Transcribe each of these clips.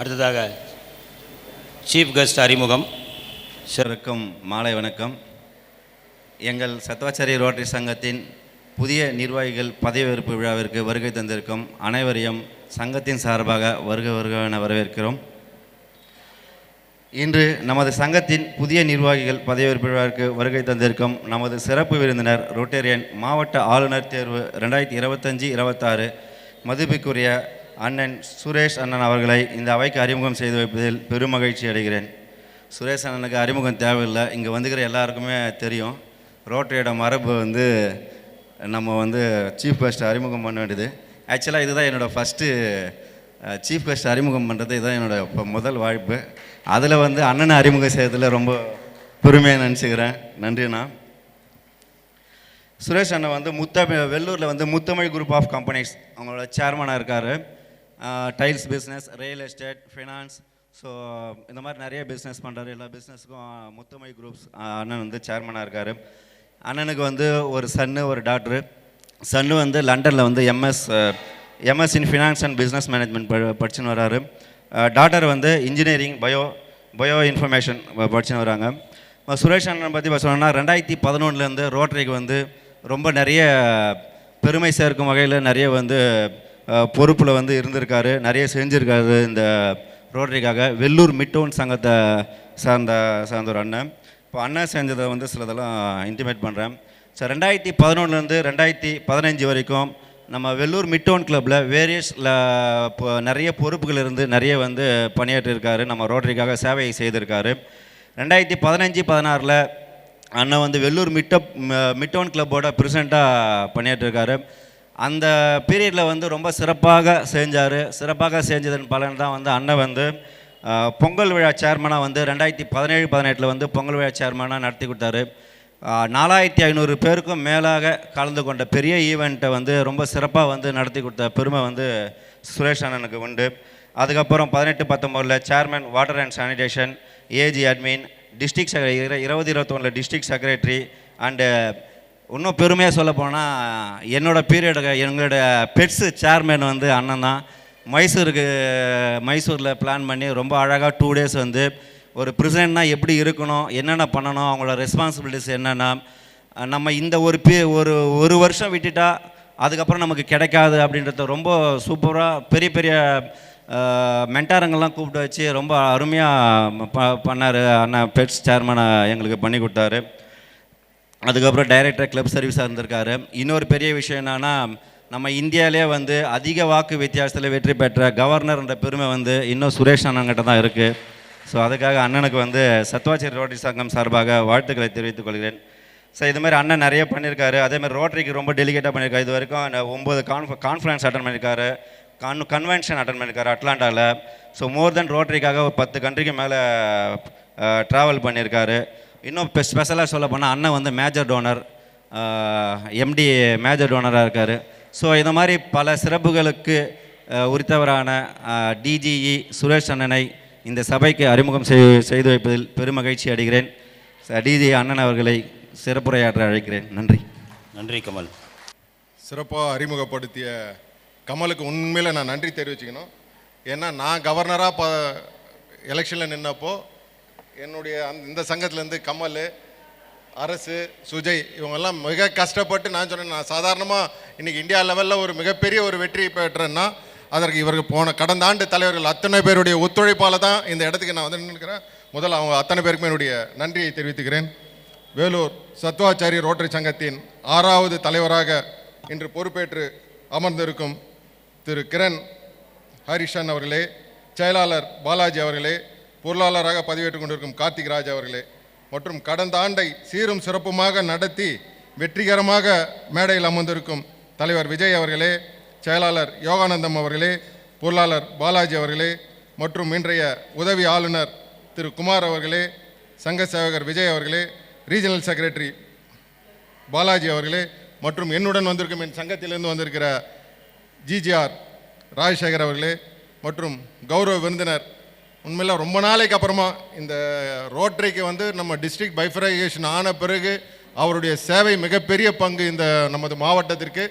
அடுத்ததாக chief guest அறிமுகம். சிறக்கும் மாலை வணக்கம். எங்கள் சத்வாச்சாரி ரோட்டரி சங்கத்தின் புதிய நிர்வாகிகள் பதவியேற்பு விழாவிற்கு வருகை தந்திருக்கும் அனைவரையும் சங்கத்தின் சார்பாக வருக வருக என வரவேற்கிறோம். இன்று நமது சங்கத்தின் புதிய நிர்வாகிகள் பதவியேற்பு விழாவிற்கு வருகை தந்திருக்கும் நமது சிறப்பு விருந்தினர் ரொட்டேரியன் மாவட்ட ஆளுநர் தேர்வு ரெண்டாயிரத்தி இருபத்தஞ்சி இருபத்தாறு மதிப்புக்குரிய அண்ணன் சுரேஷ் அண்ணன் அவர்களை இந்த அவைக்கு அறிமுகம் செய்து வைப்பதில் பெருமகிழ்ச்சி அடைகிறேன். சுரேஷ் அண்ணனுக்கு அறிமுகம் தேவையில்லை. இங்கே வந்துக்கிற எல்லாருக்குமே தெரியும். ரோட்டரியோட மரபு வந்து நம்ம வந்து சீஃப் கெஸ்ட் அறிமுகம் பண்ண வேண்டியது. ஆக்சுவலாக இதுதான் என்னோடய ஃபஸ்ட்டு சீஃப் கெஸ்ட் அறிமுகம் பண்ணுறது இதுதான் என்னோடய இப்போ முதல் வாய்ப்பு. அதில் வந்து அண்ணனை அறிமுகம் செய்கிறதுல ரொம்ப பெருமையாக நினச்சிக்கிறேன். நன்றிண்ணா. சுரேஷ் அண்ணன் வந்து முத்த வெள்ளூரில் வந்து முத்தமிழ் குரூப் ஆஃப் கம்பெனிஸ் அவங்களோட சேர்மனாக இருக்கார். Tiles business real estate finance so இந்த மாதிரி நிறைய பிஸ்னஸ் பண்ணுறாரு எல்லா பிஸ்னஸுக்கும் முத்துமை குரூப்ஸ் அண்ணன் வந்து சேர்மனாக இருக்கார். அண்ணனுக்கு வந்து ஒரு சன்னு ஒரு டாக்டரு சன்னு வந்து லண்டனில் வந்து MS MS in finance and business management படிச்சுன்னு வராரு. டாக்டர் வந்து இன்ஜினியரிங் பயோ பயோ இன்ஃபர்மேஷன் படிச்சுன்னு வராங்க. இப்போ சுரேஷ் அண்ணன் பற்றி சொல்லணும்னா ரெண்டாயிரத்தி பதினொன்றுலேருந்து ரோட்டரிக்கு வந்து ரொம்ப நிறைய பெருமை சேர்க்கும் வகையில் நிறைய வந்து பொறுப்பில் வந்து இருந்திருக்காரு நிறைய செஞ்சுருக்காரு இந்த ரோட்டரிக்காக வெள்ளூர் மிட்டோன் சங்கத்தை சார்ந்த சார்ந்த ஒரு அண்ணன். இப்போ அண்ணன் செஞ்சதை வந்து சிலதெல்லாம் இன்டிமேட் பண்ணுறேன் ஸோ ரெண்டாயிரத்தி பதினொன்றுலேருந்து ரெண்டாயிரத்தி பதினஞ்சு வரைக்கும் நம்ம வெள்ளூர் மிட்டோன் கிளப்பில் வேரியஸ் இப்போ நிறைய பொறுப்புகள் இருந்து நிறைய வந்து பணியாற்றிருக்காரு நம்ம ரோட்டரிக்காக சேவையை செய்திருக்காரு. ரெண்டாயிரத்தி பதினஞ்சு பதினாறில் அண்ணன் வந்து வெள்ளூர் மிட்ட மிட்டோன் கிளப்போட ப்ரெசிடெண்ட்டாக பணியாற்றிருக்காரு. அந்த பீரியடில் வந்து ரொம்ப சிறப்பாக செஞ்சார். சிறப்பாக செஞ்சதன் பலன் தான் வந்து அண்ணன் வந்து பொங்கல் விழா சேர்மனாக வந்து ரெண்டாயிரத்தி பதினேழு பதினெட்டில் வந்து பொங்கல் விழா சேர்மனாக நடத்தி கொடுத்தாரு. நாலாயிரத்தி ஐநூறு பேருக்கும் மேலாக கலந்து கொண்ட பெரிய ஈவெண்ட்டை வந்து ரொம்ப சிறப்பாக வந்து நடத்தி கொடுத்த பெருமை வந்து சுரேஷ் அண்ணனுக்கு உண்டு. அதுக்கப்புறம் பதினெட்டு பத்தொம்போதில் chairman water and sanitation AG admin district இருபது இருபத்தொன்னில் டிஸ்ட்ரிக்ட் செக்ரட்டரி அண்டு இன்னும் பெருமையாக சொல்ல போனால் என்னோட பீரியடு எங்களோட பெட்ஸு சேர்மேன் வந்து அண்ணன் தான். மைசூருக்கு மைசூரில் பிளான் பண்ணி ரொம்ப அழகாக டூ டேஸ் வந்து ஒரு பிரசிடெண்ட்னா எப்படி இருக்கணும் என்னென்ன பண்ணணும் அவங்களோட ரெஸ்பான்சிபிலிட்டிஸ் என்னென்ன நம்ம இந்த ஒரு பீ ஒரு ஒரு வருஷம் விட்டுட்டா அதுக்கப்புறம் நமக்கு கிடைக்காது அப்படின்றத ரொம்ப சூப்பராக பெரிய பெரிய மென்டாரங்கள்லாம் கூப்பிட்டு வச்சு ரொம்ப அருமையாக ப பண்ணார் அண்ணன் பெட்ஸ் சேர்மனை எங்களுக்கு பண்ணி கொடுத்தாரு. அதுக்கப்புறம் டைரக்டர் கிளப் சர்வீஸாக இருந்திருக்காரு. இன்னொரு பெரிய விஷயம் என்னன்னா நம்ம இந்தியாவிலே வந்து அதிக வாக்கு வித்தியாசத்தில் வெற்றி பெற்ற கவர்னர்ன்ற பெருமை வந்து இன்னும் சுரேஷ் அண்ணன்கிட்ட தான் இருக்குது ஸோ அதுக்காக அண்ணனுக்கு வந்து சத்வாச்சாரி ரோட்டரி சங்கம் சார்பாக வாழ்த்துக்களை தெரிவித்துக் கொள்கிறேன். ஸோ இது மாதிரி அண்ணன் நிறைய பண்ணியிருக்காரு அதேமாதிரி ரோட்டரிக்கு ரொம்ப டெலிகேட்டாக பண்ணியிருக்காரு இது வரைக்கும் ஒம்பது கான்ஃப கான்ஃபரன்ஸ் அட்டன் பண்ணியிருக்காரு கான் கன்வென்ஷன் அட்டன் பண்ணியிருக்காரு அட்லாண்டாவில் ஸோ மோர் தென் ரோட்டரிக்காக ஒரு பத்து கண்ட்ரிக்கு மேலே ட்ராவல் பண்ணியிருக்காரு இன்னும் இப்போ ஸ்பெஷலாக சொல்ல போனால் அண்ணன் வந்து மேஜர் டோனர் எம்டி மேஜர் டோனராக இருக்கார். ஸோ இந்த மாதிரி பல சிறப்புகளுக்கு உரித்தவரான டிஜிஇ சுரேஷ் அண்ணனை இந்த சபைக்கு அறிமுகம் செய்- செய்து வைப்பதில் பெருமகிழ்ச்சி அடைகிறேன். டிஜி அண்ணன் அவர்களை சிறப்புரையாற்ற அழைக்கிறேன். நன்றி. நன்றி கமல். சிறப்பாக அறிமுகப்படுத்திய கமலுக்கு உண்மையில் நான் நன்றி தெரிவிச்சுக்கணும். ஏன்னா நான் கவர்னராக ப எலெக்ஷனில் நின்னப்போ என்னுடைய அந்த இந்த சங்கத்துலேருந்து கமல் அரசு சுஜய் இவங்கெல்லாம் மிக கஷ்டப்பட்டு நான் சொன்னேன் நான் சாதாரணமாக இன்றைக்கி இந்தியா லெவலில் ஒரு மிகப்பெரிய ஒரு வெற்றி பெற்றேன்னா அதற்கு இவர்கள் போன கடந்த ஆண்டு தலைவர்கள் அத்தனை பேருடைய ஒத்துழைப்பால் தான் இந்த இடத்துக்கு நான் வந்து நின்றுக்கிறேன் முதல்ல அவங்க அத்தனை பேருக்குமே என்னுடைய நன்றியை தெரிவித்துக்கிறேன். வேலூர் சத்வாச்சாரி ரோட்டரி சங்கத்தின் ஆறாவது தலைவராக இன்று பொறுப்பேற்று அமர்ந்திருக்கும் திரு கிரண் ஹரிஷன் அவர்களே செயலாளர் பாலாஜி அவர்களே பொருளாளராக பதிவேற்றுக் கொண்டிருக்கும் கார்த்திக் ராஜ் அவர்களே மற்றும் கடந்த ஆண்டை சீரும் சிறப்புமாக நடத்தி வெற்றிகரமாக மேடையில் அமர்ந்திருக்கும் தலைவர் விஜய் அவர்களே செயலாளர் யோகானந்தம் அவர்களே பொருளாளர் பாலாஜி அவர்களே மற்றும் இன்றைய உதவி ஆளுநர் திரு குமார் அவர்களே சங்க சேவகர் விஜய் அவர்களே ரீஜனல் செக்ரட்டரி பாலாஜி அவர்களே மற்றும் என்னுடன் வந்திருக்கும் என் சங்கத்திலிருந்து வந்திருக்கிற ஜிஜிஆர் ராஜசேகர் அவர்களே மற்றும் கௌரவ விருந்தினர் உண்மையில் ரொம்ப நாளைக்கு அப்புறமா இந்த ரோட்டரிக்கு வந்து நம்ம டிஸ்ட்ரிக்ட் பைஃபரைகேஷன் ஆன பிறகு அவருடைய சேவை மிகப்பெரிய பங்கு இந்த நமது மாவட்டத்திற்கு.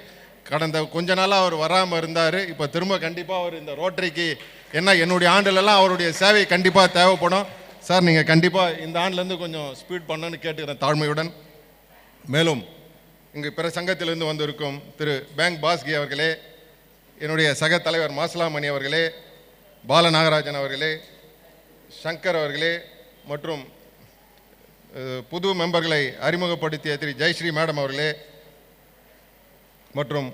கடந்த கொஞ்ச நாளாக அவர் வராமல் இருந்தார். இப்போ திரும்ப கண்டிப்பாக அவர் இந்த ரோட்டரிக்கு என்ன என்னுடைய ஆண்டுலலாம் அவருடைய சேவை கண்டிப்பாக தேவைப்படும். சார் நீங்கள் கண்டிப்பாக இந்த ஆண்டுலேருந்து கொஞ்சம் ஸ்பீட் பண்ணணும்னு கேட்டுக்கிறேன் தாழ்மையுடன். மேலும் இங்கு பிற சங்கத்திலிருந்து வந்திருக்கும் திரு பேங்க் பாஸ்கி அவர்களே என்னுடைய சக தலைவர் மாசலாமணி அவர்களே பாலநாகராஜன் அவர்களே சங்கர் அவர்களே மற்றும் புது மெம்பர்களை அறிமுகப்படுத்திய திரு ஜெயஸ்ரீ மேடம் அவர்களே மற்றும்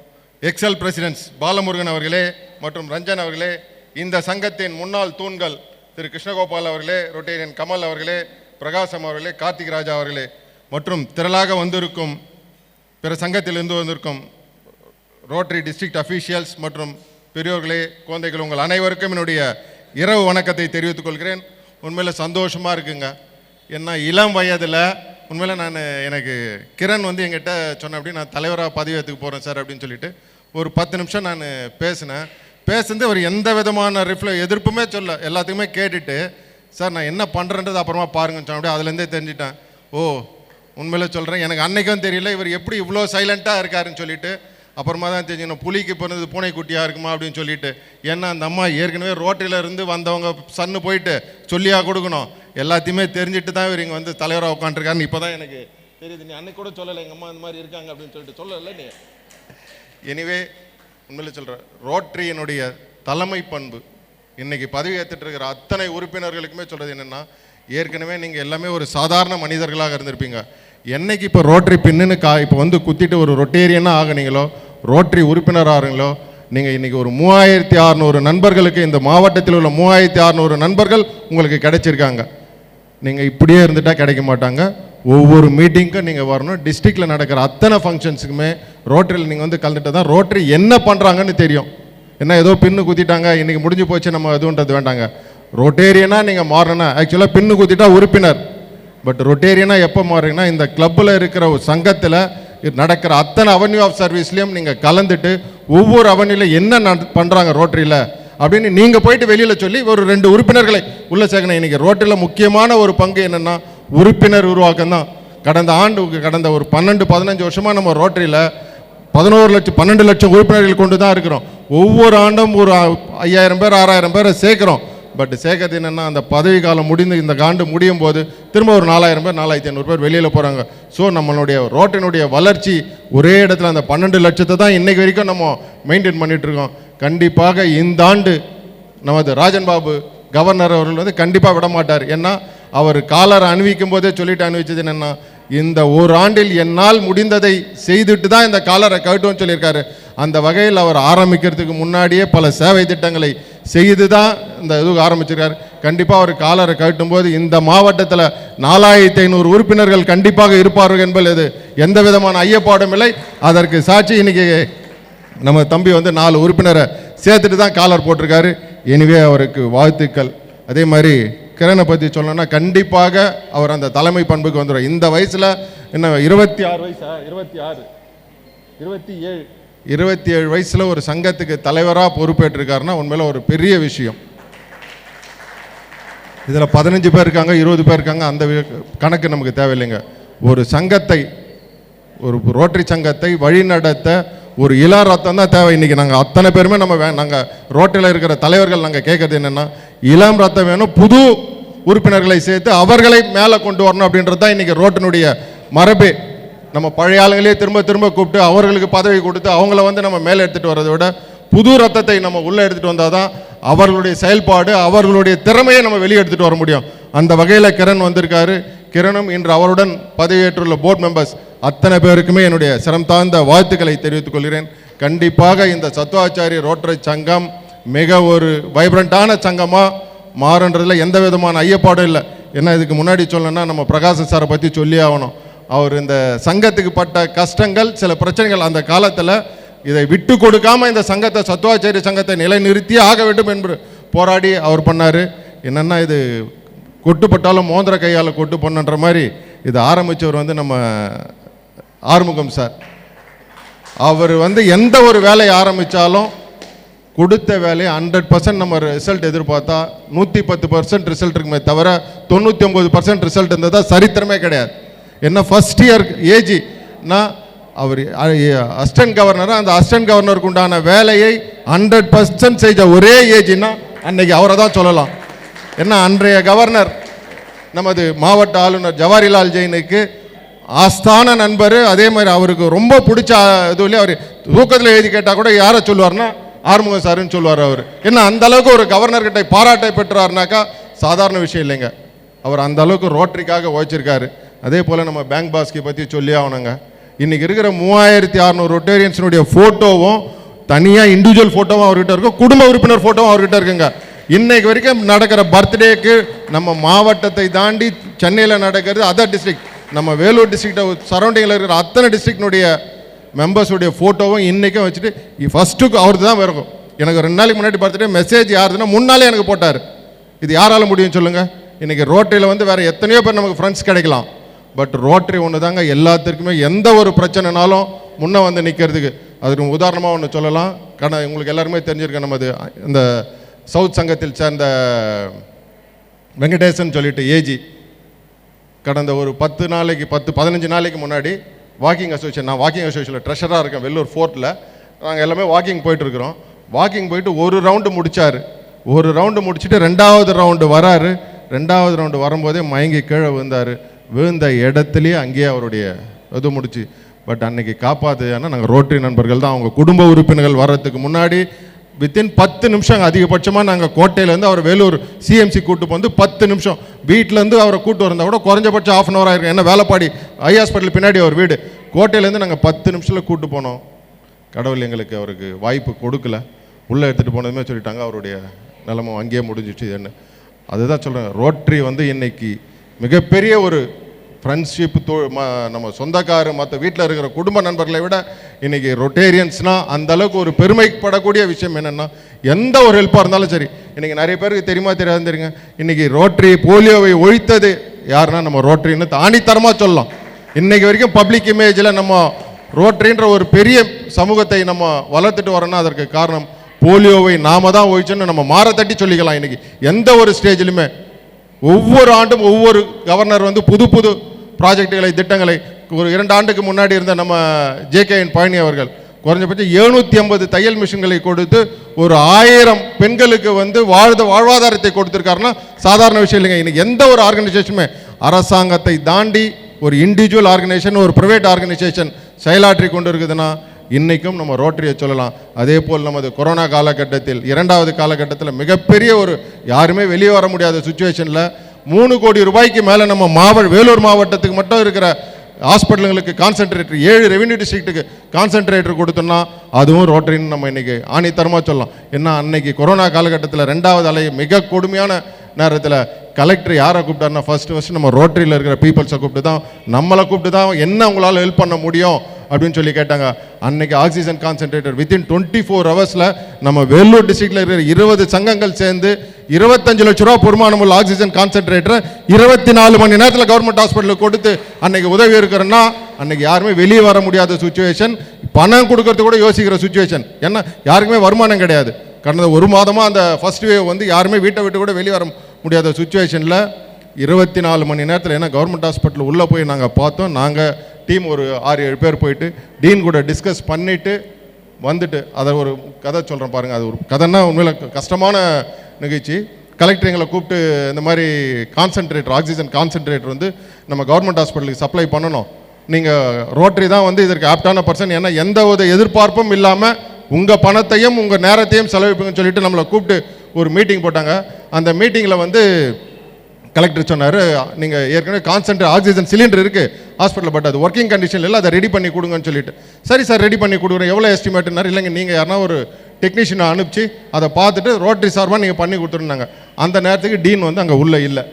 எக்ஸல் பிரசிடென்ட்ஸ் பாலமுருகன் அவர்களே மற்றும் ரஞ்சன் அவர்களே இந்த சங்கத்தின் முன்னாள் தூண்கள் திரு கிருஷ்ணகோபால் அவர்களே ரொட்டேரியன் கமல் அவர்களே பிரகாசம் அவர்களே கார்த்திக் ராஜா அவர்களே மற்றும் திரளாக வந்திருக்கும் பிற சங்கத்திலிருந்து வந்திருக்கும் ரோட்டரி டிஸ்ட்ரிக்ட் அஃபீஷியல்ஸ் மற்றும் பெரியோர்களே குழந்தைகள் உங்கள் அனைவருக்கும் என்னுடைய இரவு வணக்கத்தை தெரிவித்துக் கொள்கிறேன். உண்மையில் சந்தோஷமாக இருக்குங்க. என்ன இளம் வயதில் உண்மையில் நான் எனக்கு கிரண் வந்து எங்கிட்ட சொன்ன அப்படி நான் தலைவராக பதவியேற்றுக்கு போகிறேன் சார் அப்படின்னு சொல்லிட்டு ஒரு பத்து நிமிஷம் நான் பேசினேன். பேசுனது அவர் எந்த விதமான ரிஃப்ளை எதிர்ப்புமே சொல்ல எல்லாத்துக்குமே கேட்டுட்டு சார் நான் என்ன பண்ணுறன்றது அப்புறமா பாருங்கன்னு சொன்ன அப்படியே அதுலேருந்தே தெரிஞ்சிட்டேன். ஓ உண்மையில் சொல்கிறேன் எனக்கு அன்றைக்கும் தெரியல இவர் எப்படி இவ்வளோ சைலண்ட்டாக இருக்காருன்னு சொல்லிட்டு அப்புறமா தான் தெரிஞ்சுக்கணும் புலிக்கு பிறந்தது பூனைக்குட்டியாக இருக்குமா அப்படின்னு சொல்லிட்டு. ஏன்னா அந்த அம்மா ஏற்கனவே ரோட்டில் இருந்து வந்தவங்க சன்னு போயிட்டு சொல்லியாக கொடுக்கணும். எல்லாத்தையுமே தெரிஞ்சுட்டு தான் இவர் இங்கே வந்து தலைவராக உட்காந்துருக்காருன்னு இப்போ தான் எனக்கு தெரியுது. நீ அன்னைக்கு கூட சொல்லலை எங்கள் அம்மா இந்த மாதிரி இருக்காங்க அப்படின்னு சொல்லிட்டு. சொல்லலை நீ. எனிவே உண்மையில் சொல்கிறேன் ரோட்ரியினுடைய தலைமை பண்பு இன்னைக்கு பதவி ஏற்றுட்டு இருக்கிற அத்தனை உறுப்பினர்களுக்குமே சொல்கிறது என்னென்னா ஏற்கனவே நீங்கள் எல்லாமே ஒரு சாதாரண மனிதர்களாக இருந்திருப்பீங்க. என்னைக்கு இப்போ ரோட்டரி பின்னுன்னு கா இப்போ வந்து குத்திட்டு ஒரு ரொட்டேரியனாக ஆகுனீங்களோ ரோட்டரி உறுப்பினர் ஆகுங்களோ நீங்கள் இன்றைக்கி ஒரு மூவாயிரத்தி அறநூறு நண்பர்களுக்கு இந்த மாவட்டத்தில் உள்ள மூவாயிரத்தி அறநூறு நண்பர்கள் உங்களுக்கு கிடைச்சிருக்காங்க. நீங்கள் இப்படியே இருந்துட்டால் கிடைக்க மாட்டாங்க. ஒவ்வொரு மீட்டிங்க்கும் நீங்கள் வரணும். டிஸ்ட்ரிக்டில் நடக்கிற அத்தனை ஃபங்க்ஷன்ஸுக்குமே ரோட்டரியில் நீங்கள் வந்து கலந்துட்டு தான் ரோட்டரி என்ன பண்ணுறாங்கன்னு தெரியும். என்ன ஏதோ பின்னு குத்திட்டாங்க இன்றைக்கி முடிஞ்சு போச்சு நம்ம எதுவும்ன்றது வேண்டாங்க. ரொட்டேரியனாக நீங்கள் மாறணும். ஆக்சுவலாக பின்னு குத்திட்டா உறுப்பினர். பட் ரொட்டேரியனாக எப்போ மாறுறீங்கன்னா இந்த கிளப்பில் இருக்கிற ஒரு சங்கத்தில் நடக்கிற அத்தனை அவென்யூ ஆஃப் சர்வீஸ்லேயும் நீங்கள் கலந்துட்டு ஒவ்வொரு அவென்யூவில் என்ன பண்ணுறாங்க ரோட்டரியில் அப்படின்னு நீங்கள் போயிட்டு வெளியில் சொல்லி ஒரு ரெண்டு உறுப்பினர்களை உள்ள சேர்க்கணும். இன்றைக்கி ரோட்டில் முக்கியமான ஒரு பங்கு என்னென்னா உறுப்பினர் உருவாக்கம் தான் கடந்த ஆண்டு கடந்த ஒரு பன்னெண்டு பதினஞ்சு வருஷமாக நம்ம ரோட்டரியில் பதினோரு லட்சம் பன்னெண்டு லட்சம் உறுப்பினர்கள் கொண்டு தான் இருக்கிறோம். ஒவ்வொரு ஆண்டும் ஒரு ஐயாயிரம் பேர் ஆறாயிரம் பேரை சேர்க்குறோம். பட் சேர்க்கறது என்னென்னா அந்த பதவி காலம் முடிந்து இந்த காண்டு முடியும் போது திரும்ப ஒரு நாலாயிரம் பேர் நாலாயிரத்தி ஐநூறு பேர் வெளியில் போகிறாங்க ஸோ நம்மளுடைய ரோட்டினுடைய வளர்ச்சி ஒரே இடத்துல அந்த பன்னெண்டு லட்சத்தை தான் இன்றைக்கு வரைக்கும் நம்ம மெயின்டைன் பண்ணிகிட்ருக்கோம் இருக்கோம். கண்டிப்பாக இந்த ஆண்டு நமது ராஜன் பாபு கவர்னர் அவர்கள் வந்து கண்டிப்பாக விட மாட்டார். ஏன்னா அவர் காலரை அணிவிக்கும் போதே சொல்லிட்டு அணிவிச்சது என்னென்னா இந்த ஒரு ஆண்டில் என்னால் முடிந்ததை செய்துட்டு தான் இந்த காலரை கட்டுவோம்னு சொல்லியிருக்காரு. அந்த வகையில் அவர் ஆரம்பிக்கிறதுக்கு முன்னாடியே பல சேவை திட்டங்களை செய்து தான் இந்த இது ஆரம்பிச்சிருக்காரு. கண்டிப்பாக அவர் காலரை கட்டும் போது இந்த மாவட்டத்தில் நாலாயிரத்தி ஐநூறு உறுப்பினர்கள் கண்டிப்பாக இருப்பார்கள் என்பது எந்த விதமான ஐயப்பாடும் இல்லை. அதற்கு சாட்சி இன்னைக்கு நம்ம தம்பி வந்து நாலு உறுப்பினரை சேர்த்துட்டு தான் காலர் போட்டிருக்காரு. எனவே அவருக்கு வாழ்த்துக்கள். அதே மாதிரி கிரணை பற்றி சொல்லணும்னா கண்டிப்பாக அவர் அந்த தலைமை பண்புக்கு வந்துடும் இந்த வயசில் என்ன இருபத்தி ஆறு வயசா? இருபத்தி ஆறு. இருபத்தி ஏழு. இருபத்தி ஏழு வயசில் ஒரு சங்கத்துக்கு தலைவராக பொறுப்பேற்றிருக்காருன்னா உண்மையில் ஒரு பெரிய விஷயம். இதில் பதினஞ்சு பேர் இருக்காங்க இருபது பேர் இருக்காங்க அந்த கணக்கு நமக்கு தேவையில்லைங்க. ஒரு சங்கத்தை ஒரு ரோட்டரி சங்கத்தை வழிநடத்த ஒரு இள ரத்தம் தான் தேவை இன்னைக்கு. நாங்கள் அத்தனை பேருமே நம்ம வே நாங்கள் ரோட்டில் இருக்கிற தலைவர்கள் நாங்கள் கேட்கறது என்னென்னா இளம் ரத்தம் வேணும் புது உறுப்பினர்களை சேர்த்து அவர்களை மேலே கொண்டு வரணும் அப்படின்றது தான் இன்றைக்கி ரோட்டினுடைய மரபு. நம்ம பழைய ஆளுங்களே திரும்ப திரும்ப கூப்பிட்டு அவர்களுக்கு பதவி கொடுத்து அவங்கள வந்து நம்ம மேலே எடுத்துகிட்டு வரதை விட புது ரத்தத்தை நம்ம உள்ளே எடுத்துகிட்டு வந்தால் தான் அவர்களுடைய செயல்பாடு அவர்களுடைய திறமையை நம்ம வெளியே எடுத்துகிட்டு வர முடியும். அந்த வகையில் கிரண் வந்திருக்காரு. கிரணும் இன்று அவருடன் பதவியேற்றுள்ள போர்ட் மெம்பர்ஸ் அத்தனை பேருக்குமே என்னுடைய சிரம் தாழ்ந்த வாழ்த்துக்களை தெரிவித்துக் கொள்கிறேன். கண்டிப்பாக இந்த சத்துவாச்சாரி ரோட்டரி சங்கம் மிக ஒரு வைப்ரண்ட்டான சங்கமாக மாறுன்றதில் எந்த விதமான ஐயப்பாடும் இல்லை. ஏன்னா இதுக்கு முன்னாடி சொல்லணும்னா நம்ம பிரகாசன் சாரை பற்றி சொல்லி ஆகணும். அவர் இந்த சங்கத்துக்கு பட்ட கஷ்டங்கள் சில பிரச்சனைகள் அந்த காலத்தில் இதை விட்டு கொடுக்காம இந்த சங்கத்தை சத்துவாச்சாரிய சங்கத்தை நிலைநிறுத்தி ஆக வேண்டும் என்று போராடி அவர் பண்ணார். என்னென்னா இது கொட்டுப்பட்டாலும் மோந்திர கையால் கொட்டு பண்ணுன்ற மாதிரி இது ஆரம்பித்தவர் வந்து நம்ம ஆறுமுகம் சார். அவர் வந்து எந்த ஒரு வேலையை ஆரம்பித்தாலும் கொடுத்த வேலையை ஹண்ட்ரட் பர்சன்ட் நம்ம ரிசல்ட் எதிர்பார்த்தா நூற்றி பத்து பர்சன்ட் ரிசல்ட் இருக்குமே தவிர தொண்ணூற்றி ஒம்பது பர்சன்ட் ரிசல்ட் இருந்ததா சரித்திரமே கிடையாது. என்ன ஃபஸ்ட் இயர் ஏஜி நான் அவர் அசிஸ்டன்ட் கவர்னராக அந்த அசிஸ்டன்ட் கவர்னருக்கு உண்டான வேலையை ஹண்ட்ரட் பர்சன்ட் செய்த ஒரே ஏஜின்னா அன்னைக்கு அவரை தான் சொல்லலாம். ஏன்னா அன்றைய கவர்னர் நமது மாவட்ட ஆளுநர் ஜவாஹிலால் ஜெயினுக்கு ஆஸ்தான நண்பர் அதே மாதிரி அவருக்கு ரொம்ப பிடிச்ச இதுலேயே அவர் தூக்கத்தில் எழுதி கேட்டால் கூட யாரை சொல்லுவார்னா ஆறுமுகம் சாருன்னு சொல்லுவார் அவர். என்ன அந்த அளவுக்கு ஒரு கவர்னர் கிட்ட பாராட்டை பெற்றாருனாக்கா சாதாரண விஷயம் இல்லைங்க. அவர் அந்த அளவுக்கு ரோட்டரிக்காக உழைச்சிருக்காரு. அதே போல் நம்ம பேங்க் பாஸ்கி பற்றி சொல்லி ஆகணுங்க. இன்னைக்கு இருக்கிற மூவாயிரத்தி அறநூறு ரொட்டேரியன்ஸினுடைய ஃபோட்டோவும் தனியாக இண்டிவிஜுவல் ஃபோட்டோவும் அவர்கிட்ட இருக்கும். குடும்ப உறுப்பினர் ஃபோட்டோவும் அவர்கிட்ட இருக்குங்க. இன்னைக்கு வரைக்கும் நடக்கிற பர்த்டேக்கு நம்ம மாவட்டத்தை தாண்டி சென்னையில் நடக்கிறது அதர் டிஸ்ட்ரிக்ட் நம்ம வேலூர் டிஸ்ட்ரிக்டை சரௌண்டிங்கில் இருக்கிற அத்தனை டிஸ்ட்ரிக்டினுடைய மெம்பர்ஸுடைய ஃபோட்டோவும் இன்றைக்கும் வச்சுட்டு ஃபஸ்ட்டுக்கு அவருக்கு தான் இருக்கும் எனக்கு ரெண்டு நாளைக்கு முன்னாடி பர்த்டே மெசேஜ் யாருதுன்னா முன்னாலே எனக்கு போட்டார். இது யாரால முடியும் சொல்லுங்கள் இன்றைக்கி ரோட்டையில் வந்து வேறு எத்தனையோ பேர் நமக்கு ஃப்ரெண்ட்ஸ் கிடைக்கலாம். பட் ரோட்டரி ஒன்று தாங்க எல்லாத்திற்குமே எந்த ஒரு பிரச்சனைனாலும் முன்னே வந்து நிற்கிறதுக்கு அதுக்கு உதாரணமாக ஒன்று சொல்லலாம். கண உங்களுக்கு எல்லாருமே தெரிஞ்சிருக்க நமது இந்த சவுத் சங்கத்தில் சேர்ந்த வெங்கடேசன் சொல்லிட்டு ஏஜி கடந்த ஒரு பத்து நாளைக்கு பத்து பதினஞ்சு நாளைக்கு முன்னாடி வாக்கிங் அசோசியேஷன் நான் வாக்கிங் அசோசியேஷனில் ட்ரெஷராக இருக்கேன் வெள்ளூர் ஃபோர்ட்டில் நாங்கள் எல்லாமே வாக்கிங் போயிட்டுருக்குறோம். வாக்கிங் போயிட்டு ஒரு ரவுண்டு முடித்தார் ஒரு ரவுண்டு முடிச்சுட்டு ரெண்டாவது ரவுண்டு வராரு. ரெண்டாவது ரவுண்டு வரும்போதே மயங்கி கீழே விழுந்தார். விழுந்த இடத்துலையே அங்கேயே அவருடைய இது முடிச்சு. பட் அன்னைக்கு காப்பாத்து ஏன்னா நாங்கள் ரோட்டரி நண்பர்கள் தான். அவங்க குடும்ப உறுப்பினர்கள் வர்றதுக்கு முன்னாடி வித்தின் பத்து நிமிஷம் அதிகபட்சமாக நாங்கள் கோட்டையிலேருந்து அவர் வேலூர் சிஎம்சி கூட்டு வந்து பத்து நிமிஷம். வீட்டிலேருந்து அவரை கூட்டு வந்தால் கூட குறைஞ்சபட்சம் ஆஃப் அன் ஹவர் ஆயிருக்கும் என்ன வேலைப்பாடி? ஐ ஹாஸ்பிட்டல் பின்னாடி அவர் வீடு. கோட்டையிலேருந்து நாங்கள் பத்து நிமிஷத்தில் கூட்டு போனோம். கடவுள் எங்களுக்கு அவருக்கு வாய்ப்பு கொடுக்கல. உள்ளே எடுத்துகிட்டு போனதுமே சொல்லிட்டாங்க. அவருடைய நிலமும் அங்கேயே முடிஞ்சிச்சு என்ன? அதுதான் சொல்கிறேன் ரோட்ரி வந்து இன்னைக்கு மிகப்பெரிய ஒரு ஃப்ரெண்ட்ஷிப் தோ ம- நம்ம சொந்தக்காரு மற்ற வீட்டில் இருக்கிற குடும்ப நண்பர்களை விட இன்னைக்கு ரொட்டேரியன்ஸ்னால் அந்த அளவுக்கு ஒரு பெருமைப்படக்கூடிய விஷயம் என்னென்னா எந்த ஒரு ஹெல்ப்பாக இருந்தாலும் சரி. இன்றைக்கி நிறைய பேருக்கு தெரியுமா தெரியாது தெரியுங்க. இன்றைக்கி ரோட்ரி போலியோவை ஒழித்தது யாருன்னா நம்ம ரோட்ரின்னு தானித்தரமாக சொல்லலாம். இன்றைக்கி வரைக்கும் பப்ளிக் இமேஜில் நம்ம ரோட்ரின்ற ஒரு பெரிய சமூகத்தை நம்ம வளர்த்துட்டு வரோம்னா அதற்கு காரணம் போலியோவை நாம தான் ஒழிச்சோன்னு நம்ம மாற தட்டி சொல்லிக்கலாம் இன்னைக்கு. எந்த ஒரு ஸ்டேஜிலுமே ஒவ்வொரு ஆண்டும் ஒவ்வொரு கவர்னர் வந்து புது புது ப்ராஜெக்டுகளை திட்டங்களை ஒரு இரண்டு ஆண்டுக்கு முன்னாடி இருந்த நம்ம ஜேகேஎன் பழனி அவர்கள் குறைஞ்சபட்சம் எழுநூற்றி ஐம்பது தையல் மிஷின்களை கொடுத்து ஒரு ஆயிரம் பெண்களுக்கு வந்து வாழ்த வாழ்வாதாரத்தை கொடுத்துருக்காருன்னா சாதாரண விஷயம் இல்லைங்க. இன்னைக்கு எந்த ஒரு ஆர்கனைசேஷனுமே அரசாங்கத்தை தாண்டி ஒரு இண்டிவிஜுவல் ஆர்கனைசேஷன் ஒரு ப்ரைவேட் ஆர்கனைசேஷன் செயலாற்றி கொண்டு இருக்குதுன்னா இன்றைக்கும் நம்ம ரோட்டரியை சொல்லலாம். அதே போல் நமது கொரோனா காலகட்டத்தில் இரண்டாவது காலகட்டத்தில் மிகப்பெரிய ஒரு யாருமே வெளியே வர முடியாத சுச்சுவேஷனில் மூணு கோடி ரூபாய்க்கு மேலே நம்ம மாவட்ட வேலூர் மாவட்டத்துக்கு மட்டும் இருக்கிற ஹாஸ்பிட்டலுங்களுக்கு கான்சென்ட்ரேட்டர் ஏழு ரெவென்யூ டிஸ்ட்ரிக்ட்டுக்கு கான்சென்ட்ரேட்டர் கொடுத்தோம்னா அதுவும் ரோட்டரின்னு நம்ம இன்றைக்கி ஆணித்தரமாக சொல்லலாம். ஏன்னா அன்னைக்கு கொரோனா காலகட்டத்தில் ரெண்டாவது அலை மிக கொடுமையான நேரத்தில் கலெக்டர் யாரை கூப்பிட்டாருன்னா ஃபஸ்ட்டு ஃபஸ்ட்டு நம்ம ரோட்டரியில் இருக்கிற பீப்புள்ஸை கூப்பிட்டு தான் நம்மளை கூப்பிட்டு தான் என்ன உங்களால் ஹெல்ப் பண்ண முடியும்? அப்படின்னு சொல்லி கேட்டாங்க. அன்னைக்கு oxygen concentrator within twenty four ஹவர்ஸில் நம்ம வேலூர் டிஸ்ட்ரிக்டில் இருக்கிற இருபது சங்கங்கள் சேர்ந்து இருபத்தஞ்சு லட்ச ரூபா பொறுமானம் உள்ள ஆக்சிஜன் கான்சென்ட்ரேட்டரை இருபத்தி நாலு மணி நேரத்தில் கவர்மெண்ட் ஹாஸ்பிட்டலுக்கு கொடுத்து அன்னைக்கு உதவி இருக்கிறோன்னா அன்னைக்கு யாருமே வெளியே வர முடியாத சுச்சுவேஷன் பணம் கொடுக்கறது கூட யோசிக்கிற சுச்சுவேஷன் ஏன்னா யாருக்குமே வருமானம் கிடையாது. கடந்த ஒரு மாதமாக அந்த ஃபர்ஸ்ட் வேவ் வந்து யாருமே வீட்டை விட்டு கூட வெளியே வர முடியாத சுச்சுவேஷனில் இருபத்தி நாலு மணி நேரத்தில் ஏன்னா கவர்மெண்ட் ஹாஸ்பிட்டல் உள்ளே போய் நாங்கள் பார்த்தோம். நாங்கள் டீம் ஒரு ஆறு ஏழு பேர் போயிட்டு டீன் கூட டிஸ்கஸ் பண்ணிவிட்டு வந்துட்டு அதை ஒரு கதை சொல்கிறேன் பாருங்கள் அது ஒரு கதைன்னா உண்மையில் கஷ்டமான நிகழ்ச்சி. கலெக்டர் எங்களை கூப்பிட்டு இந்த மாதிரி கான்சன்ட்ரேட்டர் ஆக்சிஜன் கான்சன்ட்ரேட்டர் வந்து நம்ம கவர்மெண்ட் ஹாஸ்பிட்டலுக்கு சப்ளை பண்ணணும். நீங்கள் ரோட்டரி தான் வந்து இதற்கு ஆப்டான பர்சன் ஏன்னா எந்த ஒரு எதிர்பார்ப்பும் இல்லாமல் உங்கள் பணத்தையும் உங்கள் நேரத்தையும் செலவிப்புங்கன்னு சொல்லிட்டு நம்மளை கூப்பிட்டு ஒரு மீட்டிங் போட்டாங்க. அந்த மீட்டிங்கில் வந்து கலெக்டர் சொன்னார் நீங்கள் ஏற்கனவே கான்சென்ட்ரேட் ஆக்சிஜன் சிலிண்டர் இருக்குது ஹாஸ்பிட்டலில் பட் அது ஒர்க்கிங் கண்டிஷன் இல்லை அதை ரெடி பண்ணி கொடுங்கன்னு சொல்லிட்டு. சரி சார் ரெடி பண்ணி கொடுக்குறேன். எவ்வளோ எஸ்டிமேட்னார் இல்லைங்க நீங்கள் யாருனா ஒரு டெக்னீஷியனை அனுப்பிச்சு அதை பார்த்துட்டு ரோட்டரி சார்பாக நீங்கள் பண்ணி கொடுத்துருந்தாங்க. அந்த நேரத்துக்கு டீன் வந்து அங்கே உள்ளே இல்லை.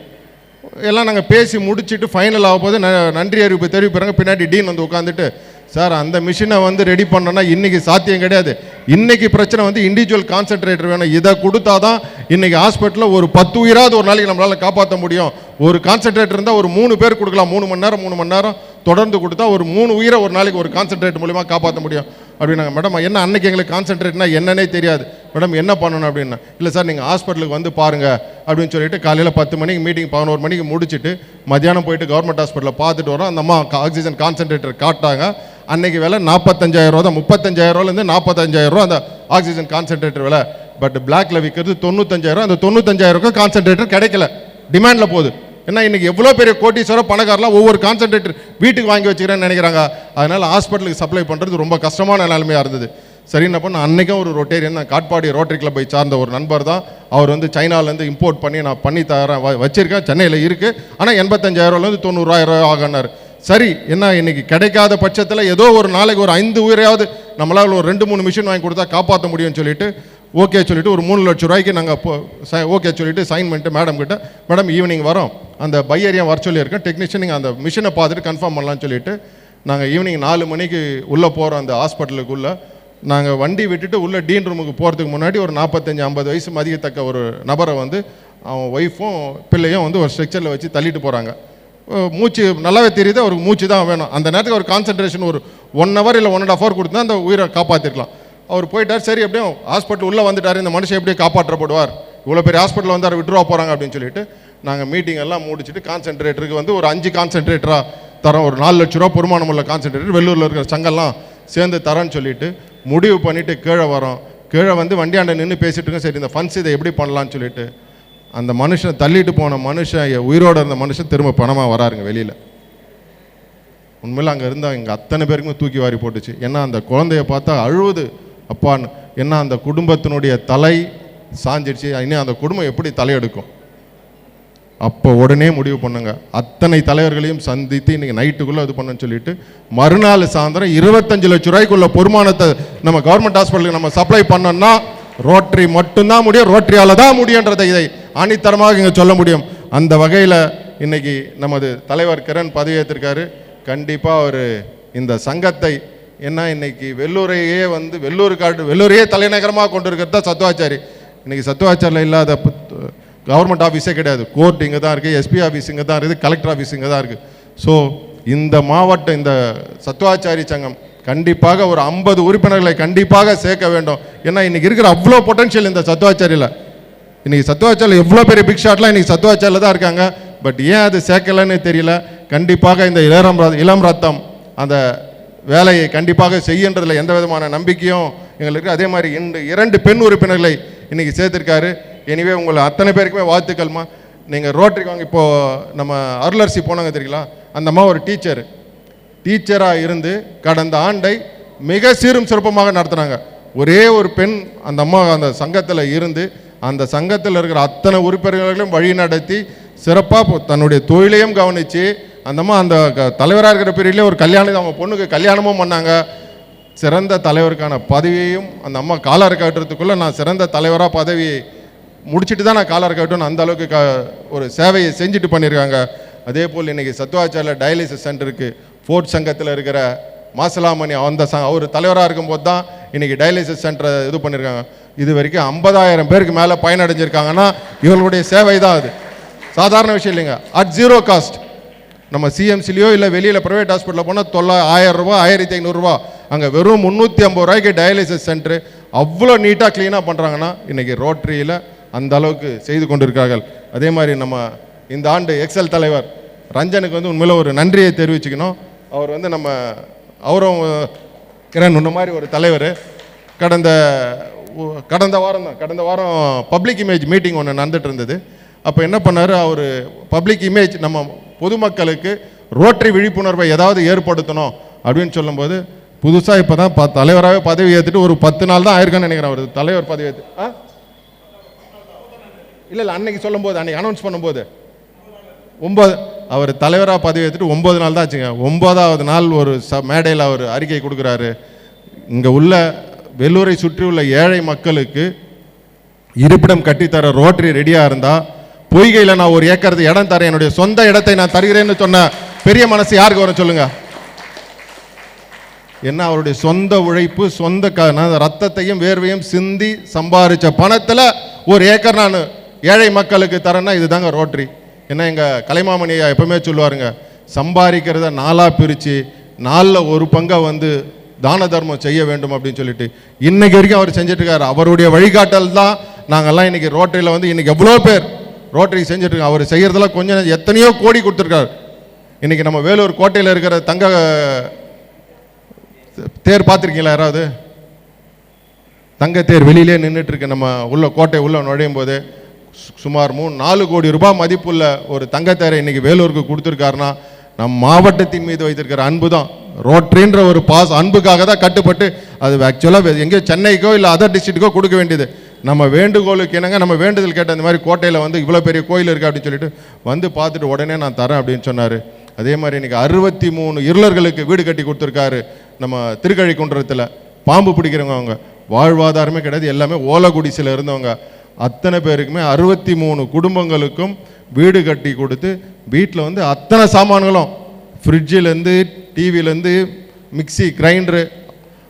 எல்லாம் நாங்கள் பேசி முடிச்சுட்டு ஃபைனல் ஆகும்போது போது ந- நன்றி அறிவிப்பு தெரிவிப்பாங்க பின்னாடி டீன் வந்து உட்காந்துட்டு சார் அந்த மிஷினை வந்து ரெடி பண்ணோன்னா இன்னைக்கு சாத்தியம் கிடையாது. இன்னைக்கு பிரச்சனை வந்து இண்டிவிஜுவல் கான்சன்ட்ரேட்டர் வேணும். இதை கொடுத்தா தான் இன்னைக்கு ஹாஸ்பிட்டலில் ஒரு பத்து உயிராவது ஒரு நாளைக்கு நம்மளால் காப்பாற்ற முடியும். ஒரு கான்சன்ட்ரேட்டர் இருந்தால் ஒரு மூணு பேர் கொடுக்கலாம். மூணு மணி நேரம் மூணு மணி நேரம். தொடர்ந்து கொடுத்தா ஒரு மூணு உயிரை ஒரு நாளைக்கு ஒரு கான்சென்ட்ரேட் மூலிமா காப்பாற்ற முடியும். அப்படின்னாங்க மேடம் என்ன அன்னைக்கு எங்களுக்கு கான்சன்ட்ரேட்னா என்னன்னே தெரியாது. மேடம் என்ன பண்ணணும் அப்படின்னா? இல்லை சார் நீங்கள் ஹாஸ்பிட்டலுக்கு வந்து பாருங்கள் அப்படின்னு சொல்லிட்டு காலையில் பத்து மணிக்கு மீட்டிங் பதினோரு மணிக்கு முடிச்சுட்டு மத்தியானம் போயிட்டு கவர்மெண்ட் ஹாஸ்பிட்டலில் பார்த்துட்டு வரோம். அந்த அம்மா ஆக்சிஜன் கான்சன்ட்ரேட்டர் காட்டாங்க அன்னைக்கு விலை நாற்பத்தஞ்சாயிரம் ரூபா தான். முப்பத்தஞ்சாயிரம் ரூபாலேருந்து நாற்பத்தஞ்சாயிரம் ரூபா அந்த ஆக்சிஜன் கான்சென்ட்ரேட்டர் விலை. பட் பிளாக்ல விற்கிறது தொண்ணூத்தஞ்சாயிரம் அந்த தொண்ணூத்தஞ்சாயிரம் கான்சென்ட்ரேட்டர் கிடைக்கல. டிமாண்ட்ல போகுது. ஏன்னா இன்னைக்கு எவ்வளோ பெரிய கோட்டீஸ்வரம் பணக்காரலாம் ஒவ்வொரு கான்சென்ட்ரேட்டர் வீட்டுக்கு வாங்கி வச்சுக்கிறேன்னு நினைக்கிறாங்க. அதனால ஹாஸ்பிட்டலுக்கு சப்ளை பண்ணுறது ரொம்ப கஷ்டமான நிலைமையாக இருந்தது. சரி என்ன பண்ண அன்னைக்கும் ஒரு ரொட்டேரியன் நான் காட்பாடி ரோட்டரி கிளப்பை சார்ந்த ஒரு நண்பர் தான். அவர் வந்து சைனாலேருந்து இம்போர்ட் பண்ணி நான் பண்ணி தரேன். வ- வச்சிருக்கேன். சென்னையில் இருக்குது ஆனால் எண்பத்தஞ்சாயிரம்லேருந்து தொண்ணூறாயிரம் ரூபாய் ஆகனார். சரி என்ன இன்னைக்கு கிடைக்காத பட்சத்தில் ஏதோ ஒரு நாளைக்கு ஒரு ஐந்து உயிரையாவது நம்மளால் ஒரு ரெண்டு மூணு மிஷின் வாங்கி கொடுத்தா காப்பாற்ற முடியும்னு சொல்லிட்டு ஓகே சொல்லிட்டு ஒரு மூணு லட்சம் ரூபாய்க்கு நாங்கள் ஓகே சொல்லிட்டு சைன் பண்ணிட்டு மேடம் கிட்ட மேடம் ஈவினிங் வரோம். அந்த பையரியம் வர சொல்லியிருக்கேன் டெக்னீஷியன் நீங்கள் அந்த மிஷினை பார்த்துட்டு கன்ஃபார்ம் பண்ணலாம்னு சொல்லிட்டு நாங்கள் ஈவினிங் நாலு மணிக்கு உள்ளே போகிறோம் அந்த ஹாஸ்பிட்டலுக்குள்ளே நாங்கள் வண்டி விட்டுட்டு உள்ளே டீன் ரூமுக்கு போகிறதுக்கு முன்னாடி ஒரு நாற்பத்தஞ்சு ஐம்பது வயசு மதியத்தக்க ஒரு நபரை வந்து அவன் ஒய்ஃபும் பிள்ளையும் வந்து ஒரு ஸ்ட்ரக்சரில் வச்சு தள்ளிட்டு போகிறாங்க மூச்சு நல்லாவே தெரியுது அவருக்கு மூச்சு தான் வேணும். அந்த நேரத்துக்கு ஒரு கான்சன்ட்ரேஷன் ஒரு ஒன் ஹவர் இல்லை ஒன் அண்ட் ஹவர் கொடுத்தா அந்த உயிரை காப்பாற்றிருக்கலாம் அவர் போயிட்டார் சரி எப்படியும் ஹாஸ்பிட்டல் உள்ளே வந்துட்டார் இந்த மனுஷன் எப்படியும் காப்பாற்றப்படுவார். இவ்வளோ பெரிய ஹாஸ்பிட்டல் அவர் விட்ருவா போகிறாங்க அப்படின்னு சொல்லிட்டு நாங்கள் மீட்டிங் எல்லாம் முடிச்சுட்டு கான்சென்ட்ரேட்டருக்கு வந்து ஒரு அஞ்சு கான்சென்ட்ரேட்டராக தரோம். ஒரு நாலு லட்ச ரூபா பொறுமானம் உள்ள கான்சென்ட்ரேட்டர் வெள்ளூரில் இருக்கிற சங்கம்லாம் சேர்ந்து தரேன்னு சொல்லிட்டு முடிவு பண்ணிவிட்டு கீழே வரோம். கீழே வந்து வண்டியாண்ட நின்று பேசிட்டு இருக்கோம். சரி இந்த ஃபண்ட்ஸ் இதை எப்படி பண்ணலான்னு சொல்லிட்டு அந்த மனுஷன் தள்ளிட்டு போன மனுஷன் உயிரோடு இருந்த மனுஷன் திரும்ப பணமாக வராருங்க வெளியில். உண்மையில் அங்கே இருந்தால் எங்கள் அத்தனை பேருக்குமே தூக்கி வாரி போட்டுச்சு. ஏன்னா அந்த குழந்தைய பார்த்தா அழுவுது. அப்பான்னு. ஏன்னா அந்த குடும்பத்தினுடைய தலை சாஞ்சிடுச்சு இன்னும் அந்த குடும்பம் எப்படி தலையெடுக்கும்? அப்போ உடனே முடிவு பண்ணுங்க. அத்தனை தலைவர்களையும் சந்தித்து இன்னைக்கு நைட்டுக்குள்ளே இது பண்ணுன்னு சொல்லிட்டு மறுநாள் சாயந்தரம் இருபத்தஞ்சு லட்ச ரூபாய்க்குள்ள பொறுமானத்தை நம்ம கவர்மெண்ட் ஹாஸ்பிட்டலுக்கு நம்ம சப்ளை பண்ணோம்னா ரோட்டரி மட்டும்தான் முடியும். ரோட்டரியால் தான் முடியுன்றதை இதை ஆணித்தரமாக இங்கே சொல்ல முடியும். அந்த வகையில் இன்றைக்கி நமது தலைவர் கிரண் பதவியேற்றிருக்காரு கண்டிப்பாக அவர் இந்த சங்கத்தை ஏன்னா இன்னைக்கு வெள்ளூரையே வந்து வெள்ளூர் காட்டு வெள்ளூரையே தலைநகரமாக கொண்டு இருக்கிறது தான் சத்துவாச்சாரி இன்றைக்கி சத்துவாச்சாரில் இல்லாத கவர்மெண்ட் ஆஃபீஸே கிடையாது. கோர்ட் இங்கே தான் இருக்குது எஸ்பி ஆஃபீஸ் இங்கே தான் இருக்குது கலெக்டர் ஆஃபீஸ் இங்கே தான் இருக்குது ஸோ இந்த மாவட்டம் இந்த சத்துவாச்சாரி சங்கம் கண்டிப்பாக ஒரு ஐம்பது உறுப்பினர்களை கண்டிப்பாக சேர்க்க வேண்டும். ஏன்னா இன்றைக்கி இருக்கிற அவ்வளோ பொட்டன்ஷியல் இந்த சத்துவாச்சாரியில் இன்றைக்கி சத்துவாச்சாரில் எவ்வளோ பெரிய பிக் ஷாட்லாம் இன்னைக்கு சத்துவாச்சாரியில் தான் இருக்காங்க. பட் ஏன் அது சேர்க்கலைன்னு தெரியல. கண்டிப்பாக இந்த இளம் இளம் ரத்தம் அந்த வேலையை கண்டிப்பாக செய்யன்றதில் எந்த விதமான நம்பிக்கையும் எங்களுக்கு அதே மாதிரி இந்த இரண்டு பெண் உறுப்பினர்களை இன்றைக்கி சேர்த்துருக்காரு. எனிவே உங்களை அத்தனை பேருக்குமே வாழ்த்துக்கள்மா. நீங்கள் ரோட்டரிக்கு வாங்க இப்போது நம்ம அருளரசி போனாங்க தெரியுங்களா? அந்த அம்மா ஒரு டீச்சர் டீச்சராக இருந்து கடந்த ஆண்டை மிக சீரும் சிறப்பமாக நடத்துனாங்க. ஒரே ஒரு பெண் அந்த அம்மா அந்த சங்கத்தில் இருந்து அந்த சங்கத்தில் இருக்கிற அத்தனை உறுப்பினர்களையும் வழி நடத்தி சிறப்பாக தன்னுடைய தொழிலையும் கவனித்து அந்த அந்த தலைவராக இருக்கிற பீரியட்லேயே ஒரு கல்யாணம் அவங்க பொண்ணுக்கு கல்யாணமும் பண்ணாங்க. சிறந்த தலைவருக்கான பதவியையும் அந்த அம்மா காலர் கட்டுறதுக்குள்ளே நான் சிறந்த தலைவராக பதவி முடிச்சுட்டு தான் நான் காலர் கட்டணும் அந்த அளவுக்கு க ஒரு சேவையை செஞ்சுட்டு பண்ணியிருக்காங்க. அதே போல் இன்றைக்கி சத்துவாச்சாரில் டயாலிசிஸ் சென்டருக்கு ஃபோர்ட் சங்கத்தில் இருக்கிற மாசலாமணி அந்த ச அவர் தலைவராக இருக்கும்போது தான் இன்றைக்கி டயாலிசிஸ் சென்டரை இது பண்ணியிருக்காங்க இது வரைக்கும் ஐம்பதாயிரம் பேருக்கு மேலே பயனடைஞ்சிருக்காங்கன்னா இவர்களுடைய சேவை தான் அது. சாதாரண விஷயம் இல்லைங்க. அட் ஜீரோ காஸ்ட் நம்ம சிஎம்சிலையோ இல்லை வெளியில் ப்ரைவேட் ஹாஸ்பிட்டலில் போனால் தொள்ளா ஆயிரம் ரூபா ஆயிரத்தி ஐநூறுரூவா அங்கே வெறும் முந்நூற்றி ஐம்பது ரூபாய்க்கு டயாலிசிஸ் சென்டர் அவ்வளோ நீட்டாக க்ளீனாக பண்ணுறாங்கன்னா இன்றைக்கி ரோட்டரியில் அந்த அளவுக்கு செய்து கொண்டிருக்கார்கள் அதே மாதிரி நம்ம இந்த ஆண்டு எக்ஸல் தலைவர் ரஞ்சனுக்கு வந்து உண்மையில் ஒரு நன்றியை தெரிவிச்சுக்கணும். அவர் வந்து நம்ம அவரும் கிரண் உன்ன மாதிரி ஒரு தலைவர். கடந்த கடந்த வாரம் தான். கடந்த வாரம் பப்ளிக் இமேஜ் மீட்டிங் ஒன்று நடந்துட்டு இருந்தது. அப்போ என்ன பண்ணார்? அவர் பப்ளிக் இமேஜ் நம்ம பொதுமக்களுக்கு ரோட்டரி விழிப்புணர்வை ஏதாவது ஏற்படுத்தணும் அப்படின்னு சொல்லும்போது புதுசாக இப்போ தான் ப தலைவராகவே பதவி ஏற்றுட்டு ஒரு பத்து நாள் தான் ஆயிருக்கான்னு நினைக்கிறேன் அவர். தலைவர் பதவி ஏற்று ஆ? இல்லை இல்லை அன்னைக்கு சொல்லும்போது அன்னைக்கு அனௌன்ஸ் பண்ணும்போது. ஒம்பது அவர் தலைவராக பதவி ஏற்றுட்டு ஒம்பது நாள் தான் ஆச்சுங்க. ஒம்பதாவது நாள் ஒரு ச மேடையில் அவர் அறிக்கை கொடுக்குறாரு. இங்கே உள்ள வெள்ளூரை சுற்றி உள்ள ஏழை மக்களுக்கு இருப்பிடம் கட்டித்தர ரோட்டரி ரெடியாக இருந்தால் பொய்கையில் நான் ஒரு ஏக்கரது இடம் தரேன். என்னுடைய சொந்த இடத்தை நான் தருகிறேன்னு சொன்ன பெரிய மனசு யாருக்கு வரும் சொல்லுங்க? என்ன அவருடைய சொந்த உழைப்பு சொந்த க நான் ரத்தத்தையும் வேர்வையும் சிந்தி சம்பாதிச்ச பணத்தில் ஒரு ஏக்கர் நான் ஏழை மக்களுக்கு தரேன்னா இதுதாங்க ரோட்டரி. ஏன்னா எங்கள் கலைமாமணி எப்போவுமே எப்பவுமே சொல்லுவாருங்க சம்பாதிக்கிறத நாளாக பிரித்து நாளில் ஒரு பங்கை வந்து தான தர்மம் செய்ய வேண்டும் அப்படின்னு சொல்லிட்டு இன்னைக்கு வரைக்கும் அவர் செஞ்சிட்ருக்காரு. அவருடைய வழிகாட்டல் தான் நாங்கள்லாம் இன்றைக்கி ரோட்டரியில் வந்து இன்றைக்கி எவ்வளோ பேர் ரோட்டரி செஞ்சுட்டு அவர் செய்கிறதெல்லாம் கொஞ்சம் எத்தனையோ கோடி கொடுத்துருக்காரு. இன்னைக்கு நம்ம வேலூர் கோட்டையில் இருக்கிற தங்க தேர் பார்த்துருக்கீங்களா யாராவது? தங்கத்தேர் வெளியிலே நின்றுட்டுருக்கு நம்ம உள்ள கோட்டை உள்ளே நுழையும் போது சுமார் மூணு நாலு கோடி ரூபாய் மதிப்புள்ள ஒரு தங்கத்தேரை இன்னைக்கு வேலூருக்கு கொடுத்துருக்காருன்னா நம் மாவட்டத்தின் மீது வைத்திருக்கிற அன்பு தான் ரோட்ரின்ற ஒரு பாஸ் அன்புக்காக தான் கட்டுப்பட்டு அது ஆக்சுவலாக எங்கேயோ சென்னைக்கோ இல்லை அதர் டிஸ்ட்ரிக்ட்டுக்கோ கொடுக்க வேண்டியது. நம்ம வேண்டுகோளுக்கு என்னங்க நம்ம வேண்டுதல் கேட்ட அந்த மாதிரி கோட்டையில் வந்து இவ்வளோ பெரிய கோயில் இருக்குது அப்படின்னு சொல்லிட்டு வந்து பார்த்துட்டு உடனே நான் தரேன் அப்படின்னு சொன்னார். அதே மாதிரி இன்றைக்கி அறுபத்தி மூணு இருளர்களுக்கு வீடு கட்டி கொடுத்துருக்காரு நம்ம திருக்கழிக்குன்றத்தில். பாம்பு பிடிக்கிறவங்க அவங்க. வாழ்வாதாரமே கிடையாது எல்லாமே ஓலகுடிசில் இருந்தவங்க. அத்தனை பேருக்குமே அறுபத்தி மூணு குடும்பங்களுக்கும் வீடு கட்டி கொடுத்து வீட்டில் வந்து அத்தனை சாமான்களும் ஃப்ரிட்ஜிலேருந்து டிவிலேருந்து மிக்சி கிரைண்டரு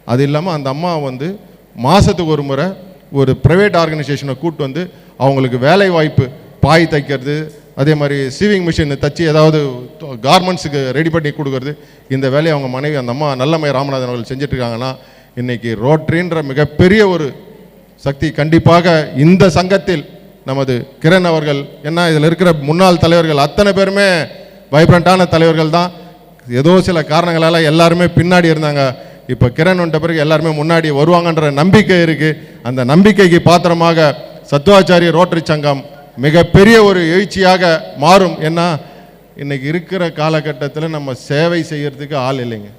அது இல்லாமல் அந்த அம்மா வந்து மாதத்துக்கு ஒரு முறை ஒரு ப்ரைவேட் ஆர்கனைசேஷனை கூட்டு வந்து அவங்களுக்கு வேலை வாய்ப்பு பாய் தைக்கிறது அதே மாதிரி சீவிங் மிஷின் தச்சு ஏதாவது கார்மெண்ட்ஸுக்கு ரெடி பண்ணி கொடுக்கறது இந்த வேலையை அவங்க மனைவி அந்த அம்மா நல்லமை ராமநாதன் அவர்கள் செஞ்சிட்ருக்காங்கன்னா இன்றைக்கி ரோட்ரின்ற மிகப்பெரிய ஒரு சக்தி கண்டிப்பாக இந்த சங்கத்தில் நமது கிரண் அவர்கள் என்ன இதில் இருக்கிற முன்னாள் தலைவர்கள் அத்தனை பேருமே வைப்ரண்ட்டான தலைவர்கள் தான். ஏதோ சில காரணங்களால் எல்லாருமே பின்னாடி இருந்தாங்க. இப்போ கிரண் வந்த பிறகு எல்லாருமே முன்னாடி வருவாங்கன்ற நம்பிக்கை இருக்குது அந்த நம்பிக்கைக்கு பாத்திரமாக சத்துவாச்சாரிய ரோட்டரி சங்கம் மிகப்பெரிய ஒரு எழுச்சியாக மாறும். ஏன்னா இன்றைக்கி இருக்கிற காலகட்டத்தில் நம்ம சேவை செய்கிறதுக்கு ஆள் இல்லைங்க.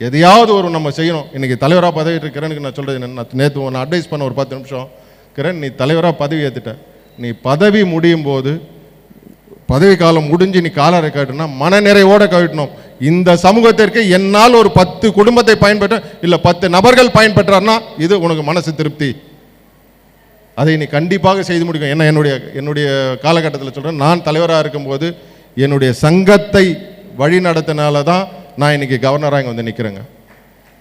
எதையாவது ஒரு நம்ம செய்யணும். இன்றைக்கி தலைவராக பதவி இருக்கிற கிரணுக்கு நான் சொல்கிறது என்ன நேற்று ஒன்று அட்வைஸ் பண்ண ஒரு பத்து நிமிஷம். கிரண் நீ தலைவராக பதவி ஏற்றுட்ட நீ பதவி முடியும் போது பதவி காலம் முடிஞ்சு நீ காலரை கட்டுனா மனநிறைவோடு கட்டணும் இந்த சமூகத்திற்கு என்னால் ஒரு பத்து குடும்பத்தை பயன்பெற்ற இல்லை பத்து நபர்கள் பயன்பெற்றார்னா இது உனக்கு மனசு திருப்தி. அதை நீ கண்டிப்பாக செய்து முடிக்கும். ஏன்னா என்னுடைய என்னுடைய காலகட்டத்தில் சொல்கிறேன் நான் தலைவராக இருக்கும்போது என்னுடைய சங்கத்தை வழி நடத்தினால தான் நான் இன்றைக்கி கவர்னராக இங்கே வந்து நிற்கிறேங்க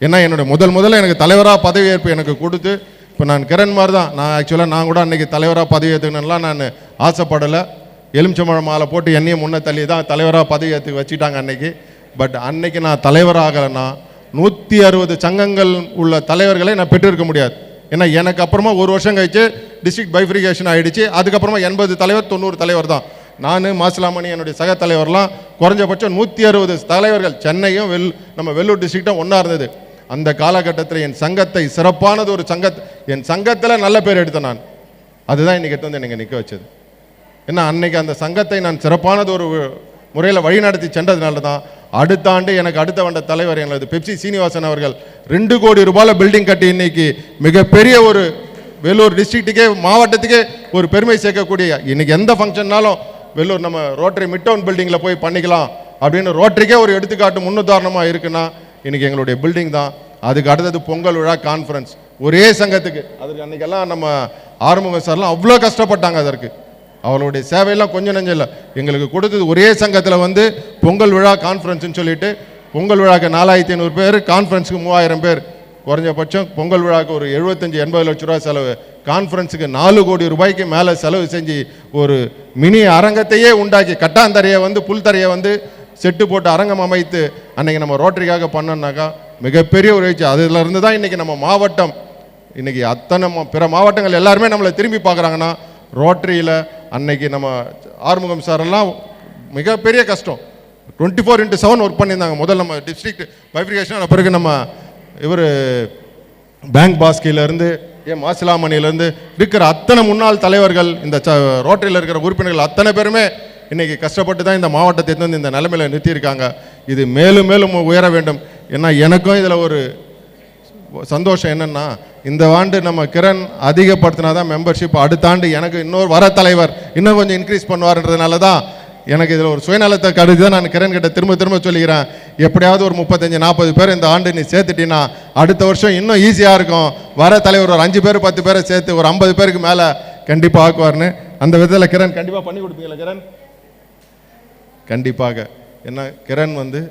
ஏன்னா என்னுடைய முதல் முதல்ல எனக்கு தலைவராக பதவியேற்பு எனக்கு கொடுத்து இப்போ நான் கிரண் மாதிரி தான். நான் ஆக்சுவலாக நான் கூட அன்றைக்கி தலைவராக பதவி ஏற்றுக்கணும்லாம் நான் ஆசைப்படலை. எலுமிச்சம்பழம் மாலை போட்டு என்னையும் முன்ன தள்ளி தான் தலைவராக பதவி ஏற்று வச்சுட்டாங்க அன்னைக்கு. பட் அன்னைக்கு நான் தலைவராகலைன்னா நூற்றி அறுபது சங்கங்கள் உள்ள தலைவர்களை நான் பெற்றிருக்க முடியாது. ஏன்னா எனக்கு அப்புறமா ஒரு வருஷம் கழிச்சு டிஸ்ட்ரிக்ட் பைஃப்ரிகேஷன் ஆகிடுச்சு அதுக்கப்புறமா எண்பது தலைவர் தொண்ணூறு தலைவர் தான். நான் மாசிலாமணி என்னுடைய சக தலைவர்லாம் குறைஞ்சபட்சம் நூற்றி அறுபது தலைவர்கள் சென்னையும் வெல் நம்ம வெள்ளூர் டிஸ்ட்ரிக்டும் ஒன்றா இருந்தது. அந்த காலகட்டத்தில் என் சங்கத்தை சிறப்பானது ஒரு சங்க என் சங்கத்தில் நல்ல பேர் எடுத்தேன் நான். அதுதான் இன்னைக்கு எடுத்து வந்து எனக்கு நிற்க வச்சது. ஏன்னா அன்னைக்கு அந்த சங்கத்தை நான் சிறப்பானது ஒரு முறையில் வழிநடத்தி சென்றதுனால தான் அடுத்த ஆண்டு எனக்கு அடுத்த வந்த தலைவர் எங்களது பெப்சி சீனிவாசன் அவர்கள் ரெண்டு கோடி ரூபாயில் பில்டிங் கட்டி இன்னைக்கு மிகப்பெரிய ஒரு வேலூர் டிஸ்ட்ரிக்ட்டுக்கே மாவட்டத்துக்கே ஒரு பெருமை சேர்க்கக்கூடிய இன்றைக்கி எந்த ஃபங்க்ஷன்னாலும் வெள்ளூர் நம்ம ரோட்டரி மிட் டவுன் பில்டிங்கில் போய் பண்ணிக்கலாம் அப்படின்னு ரோட்டரிக்கே ஒரு எடுத்துக்காட்டு முன்னுதாரணமாக இருக்குன்னா இன்றைக்கி எங்களுடைய பில்டிங் தான். அதுக்கு அடுத்தது பொங்கல் விழா கான்ஃபரன்ஸ் ஒரே சங்கத்துக்கு. அதுக்கு அன்றைக்கெல்லாம் நம்ம ஆறுமுக சார்லாம் அவ்வளோ கஷ்டப்பட்டாங்க அதற்கு. அவளுடைய சேவையெல்லாம் கொஞ்சம் நெஞ்சம் இல்லை. எங்களுக்கு கொடுத்தது ஒரே சங்கத்தில் வந்து பொங்கல் விழா கான்ஃபரன்ஸ்னு சொல்லிட்டு பொங்கல் விழாக்கு நாலாயிரத்தி ஐநூறு பேர் கான்ஃபரன்ஸுக்கு மூவாயிரம் பேர். குறைஞ்சபட்சம் பொங்கல் விழாவுக்கு ஒரு எழுபத்தஞ்சு எண்பது லட்ச ரூபா செலவு. கான்ஃபரன்ஸுக்கு நாலு கோடி ரூபாய்க்கு மேலே செலவு செஞ்சு ஒரு மினி அரங்கத்தையே உண்டாக்கி கட்டாந்தரையை வந்து புல்தரையை வந்து செட்டு போட்டு அரங்கம் அமைத்து அன்னைக்கு நம்ம ரோட்டரிக்காக பண்ணோம்னாக்கா மிகப்பெரிய ஒரு எழுச்சி அதுல இருந்து தான் இன்னைக்கு நம்ம மாவட்டம் இன்னைக்கு அத்தனை மா- பிற மாவட்டங்கள் எல்லாருமே நம்மளை திரும்பி பார்க்குறாங்கன்னா ரோட்டரியில் அன்னைக்கு நம்ம ஆறுமுகம் சாரெல்லாம் மிகப்பெரிய கஷ்டம். Twenty four into seven work பண்ணியிருந்தாங்க. முதல்ல நம்ம டிஸ்ட்ரிக்ட் பைஃபிகேஷன் பிறகு நம்ம இவர் பேங்க் பாஸ்கிலேருந்து ஏன் மாசிலாமணியிலேருந்து இருக்கிற அத்தனை முன்னாள் தலைவர்கள் இந்த ச ரோட்டரியில் இருக்கிற உறுப்பினர்கள் அத்தனை பேருமே இன்றைக்கி கஷ்டப்பட்டு தான் இந்த மாவட்டத்தை எடுத்து வந்து இந்த நிலைமையில் நிறுத்தியிருக்காங்க. இது மேலும் மேலும் உயர வேண்டும். ஏன்னா எனக்கும் இதில் ஒரு சந்தோஷம் என்னென்னா இந்த ஆண்டு நம்ம கிரண் அதிகப்படுத்தினா தான் மெம்பர்ஷிப் அடுத்த ஆண்டு எனக்கு இன்னொரு வர தலைவர் இன்னும் கொஞ்சம் இன்க்ரீஸ் பண்ணுவார்ன்றதுனால தான் எனக்கு இதில் ஒரு சுயநலத்தை கருதி தான் நான் கிரண் கிட்ட திரும்ப திரும்ப சொல்லிக்கிறேன். எப்படியாவது ஒரு முப்பத்தஞ்சு நாற்பது பேர் இந்த ஆண்டு நீ சேர்த்துட்டினா அடுத்த வருஷம் இன்னும் ஈஸியாக இருக்கும். வர தலைவர் ஒரு அஞ்சு பேர் பத்து பேரை சேர்த்து ஒரு ஐம்பது பேருக்கு மேலே கண்டிப்பாக ஆக்குவார்னு. அந்த விதத்தில் கிரண் கண்டிப்பாக பண்ணி கொடுப்பீங்களா கிரண்? கண்டிப்பாக. என்ன கிரண் வந்து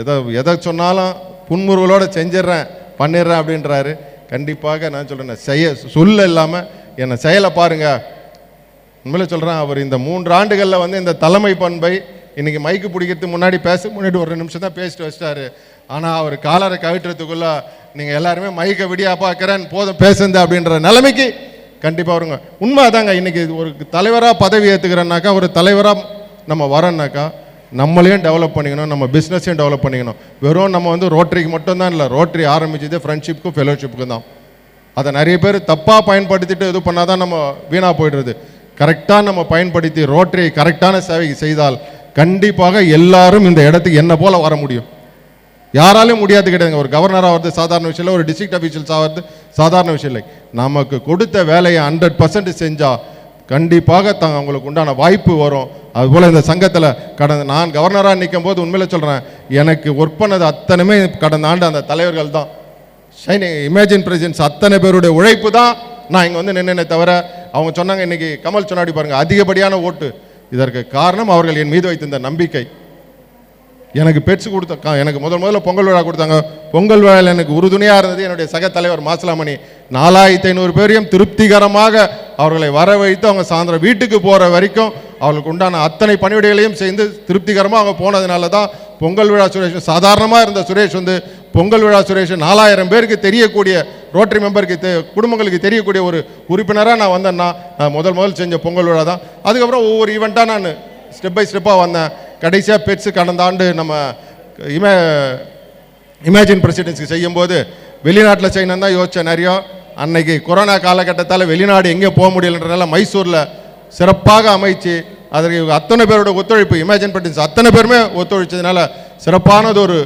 எதை எதை சொன்னாலும் புன்முறுவலோடு செஞ்சிடுறேன் பண்ணிடுறேன் அப்படின்றாரு. கண்டிப்பாக நான் சொல்கிறேன் செய்ய சொல்ல இல்லாமல் என்னை செயலை பாருங்கள் உண்மையில சொல்கிறேன் அவர் இந்த மூன்று ஆண்டுகளில் வந்து இந்த தலைமை பண்பை இன்னைக்கு மைக்கு பிடிக்கிறதுக்கு முன்னாடி பேச முன்னாடி ஒரு நிமிஷம் தான் பேசிட்டு வச்சிட்டாரு. ஆனால் அவர் காலரை கவிட்டுறதுக்குள்ள நீங்கள் எல்லாருமே மைக்கை விடியா பார்க்குறேன் போதும் பேசுந்த அப்படின்ற நிலைமைக்கு கண்டிப்பாக வருங்க. உண்மை அதாங்க இன்னைக்கு ஒரு தலைவராக பதவி ஏற்றுக்கிறேன்னாக்கா ஒரு தலைவராக நம்ம வரோன்னாக்கா நம்மளையும் டெவலப் பண்ணிக்கணும் நம்ம பிஸ்னஸையும் டெவலப் பண்ணிக்கணும். வெறும் நம்ம வந்து ரோட்டரிக்கு மட்டும்தான் இல்லை ரோட்டரி ஆரம்பிச்சது ஃப்ரெண்ட்ஷிப்புக்கும் ஃபெலோஷிப்புக்கும் தான். அதை நிறைய பேர் தப்பாக பயன்படுத்திட்டு இது பண்ணால் தான் நம்ம வீணாக போயிடுறது. கரெக்டாக நம்ம பயன்படுத்தி ரோட்டரியை கரெக்டான சேவை செய்தால் கண்டிப்பாக எல்லாரும் இந்த இடத்துக்கு என்ன போல வர முடியும்? யாராலையும் முடியாது கிடையாதுங்க. ஒரு கவர்னர் ஆகிறது சாதாரண விஷயம் இல்லை ஒரு டிஸ்ட்ரிக்ட் அஃபீஷியல்ஸ் ஆகிறது சாதாரண விஷயம் இல்லை. நமக்கு கொடுத்த வேலையை ஹண்ட்ரட் பர்சன்ட் செஞ்சால் கண்டிப்பாக தாங்க அவங்களுக்கு உண்டான வாய்ப்பு வரும். அதுபோல் இந்த சங்கத்தில் கடந்த நான் கவர்னராக நிற்கும் போது உண்மையில் சொல்கிறேன் எனக்கு ஒர்க் பண்ணது அத்தனையுமே கடந்த ஆண்டு அந்த தலைவர்கள் தான். ஷைனிங் இமேஜின் பிரசிடென்ஸ் அத்தனை பேருடைய உழைப்பு தான் நான் இங்கே வந்து நின்றுனே தவிர அவங்க சொன்னாங்க இன்னைக்கு கமல் சொன்னாடி பாருங்க அதிகப்படியான ஓட்டு. இதற்கு காரணம் அவர்கள் என் மீது வைத்திருந்த நம்பிக்கை. எனக்கு பெட்ஸ் கொடுத்த கா- எனக்கு முதல் முதல்ல பொங்கல் விழா கொடுத்தாங்க. பொங்கல் விழாவில் எனக்கு உறுதுணையாக இருந்தது என்னுடைய சக தலைவர் மாசிலாமணி. நாலாயிரத்தி ஐநூறு பேரையும் திருப்திகரமாக அவர்களை வரவழைத்து அவங்க சாயந்தரம் வீட்டுக்கு போகிற வரைக்கும் அவர்களுக்கு உண்டான அத்தனை பணிவிடைகளையும் சேர்ந்து திருப்திகரமாக அவங்க போனதுனால தான் பொங்கல் விழா சுரேஷ் சாதாரணமாக இருந்த சுரேஷ் வந்து பொங்கல் விழா சுரேஷன் நாலாயிரம் பேருக்கு தெரியக்கூடிய ரோட்டரி மெம்பருக்கு தெ குடும்பங்களுக்கு தெரியக்கூடிய ஒரு உறுப்பினராக நான் வந்தேன்னா நான் முதல் முதல் செஞ்ச பொங்கல் விழா தான். அதுக்கப்புறம் ஒவ்வொரு ஈவெண்ட்டாக நான் ஸ்டெப் பை ஸ்டெப்பாக வந்தேன். கடைசியாக பெட்ஸு கடந்த ஆண்டு நம்ம இமே இமேஜின் பிரசிடென்சிக்கு செய்யும்போது வெளிநாட்டில் செய்யணும் தான் யோசித்தேன் நிறைய. அன்னைக்கு கொரோனா காலகட்டத்தால் வெளிநாடு எங்கே போக முடியலன்றதால மைசூரில் சிறப்பாக அமைச்சு அதற்கு அத்தனை பேரோட ஒத்துழைப்பு இமேஜின் பிரசிடென்சி அத்தனை பேருமே ஒத்துழைச்சதுனால சிறப்பானது ஒரு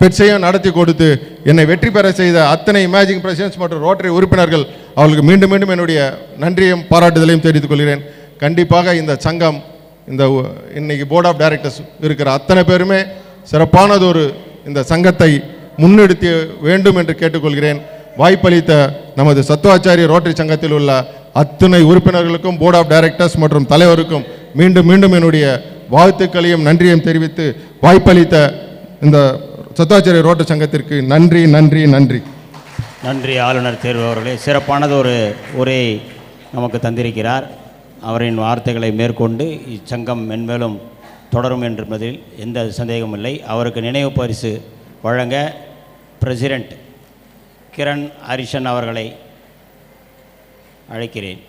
பெட்ஸையும் நடத்தி கொடுத்து என்னை வெற்றி பெற செய்த அத்தனை இமேஜிங் பிரசிடென்ட்ஸ் மற்றும் ரோட்டரி உறுப்பினர்கள் அவர்களுக்கு மீண்டும் மீண்டும் என்னுடைய நன்றியும் பாராட்டுதலையும் தெரிவித்துக் கொள்கிறேன். கண்டிப்பாக இந்த சங்கம் இந்த இன்னைக்கு போர்ட் ஆஃப் டைரக்டர்ஸ் இருக்கிற அத்தனை பேருமே சிறப்பானதொரு இந்த சங்கத்தை முன்னெடுத்து வேண்டும் என்று கேட்டுக்கொள்கிறேன். வாய்ப்பளித்த நமது சத்துவாச்சாரிய ரோட்டரி சங்கத்தில் உள்ள அத்தனை உறுப்பினர்களுக்கும் போர்ட் ஆஃப் டைரக்டர்ஸ் மற்றும் தலைவருக்கும் மீண்டும் மீண்டும் என்னுடைய வாழ்த்துக்களையும் நன்றியையும் தெரிவித்து வாய்ப்பளித்த இந்த சத்தாச்சாரிய ரோட்டரி சங்கத்திற்கு நன்றி நன்றி நன்றி. நன்றி ஆளுநர் தேர்வு அவர்களே. சிறப்பானது ஒரு உரை நமக்கு தந்திருக்கிறார். அவரின் வார்த்தைகளை மேற்கொண்டு இச்சங்கம் மென்மேலும் தொடரும் என்பதில் எந்த சந்தேகமும் இல்லை. அவருக்கு நினைவு பரிசு வழங்க பிரசிடெண்ட் கிரண் ஹரிஷன் அவர்களை அழைக்கிறேன்.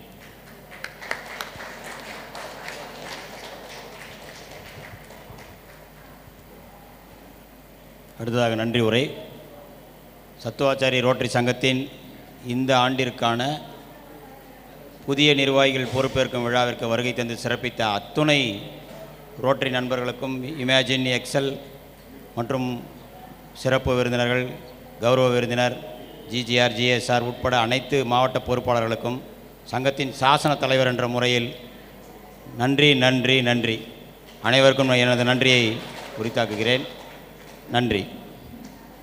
அடுத்ததாக நன்றி உரை. சத்துவாச்சாரி ரோட்டரி சங்கத்தின் இந்த ஆண்டிற்கான புதிய நிர்வாகிகள் பொறுப்பேற்கும் விழாவிற்கு வருகை தந்து சிறப்பித்த அத்துணை ரோட்டரி நண்பர்களுக்கும் இமேஜின் எக்ஸல் மற்றும் சிறப்பு விருந்தினர்கள் கௌரவ விருந்தினர் ஜிஜிஆர் ஜிஎஸ்ஆர் உட்பட அனைத்து மாவட்ட பொறுப்பாளர்களுக்கும் சங்கத்தின் சாசன தலைவர் என்ற முறையில் நன்றி நன்றி நன்றி. அனைவருக்கும் எனது நன்றியை உரித்தாக்குகிறேன். நன்றி.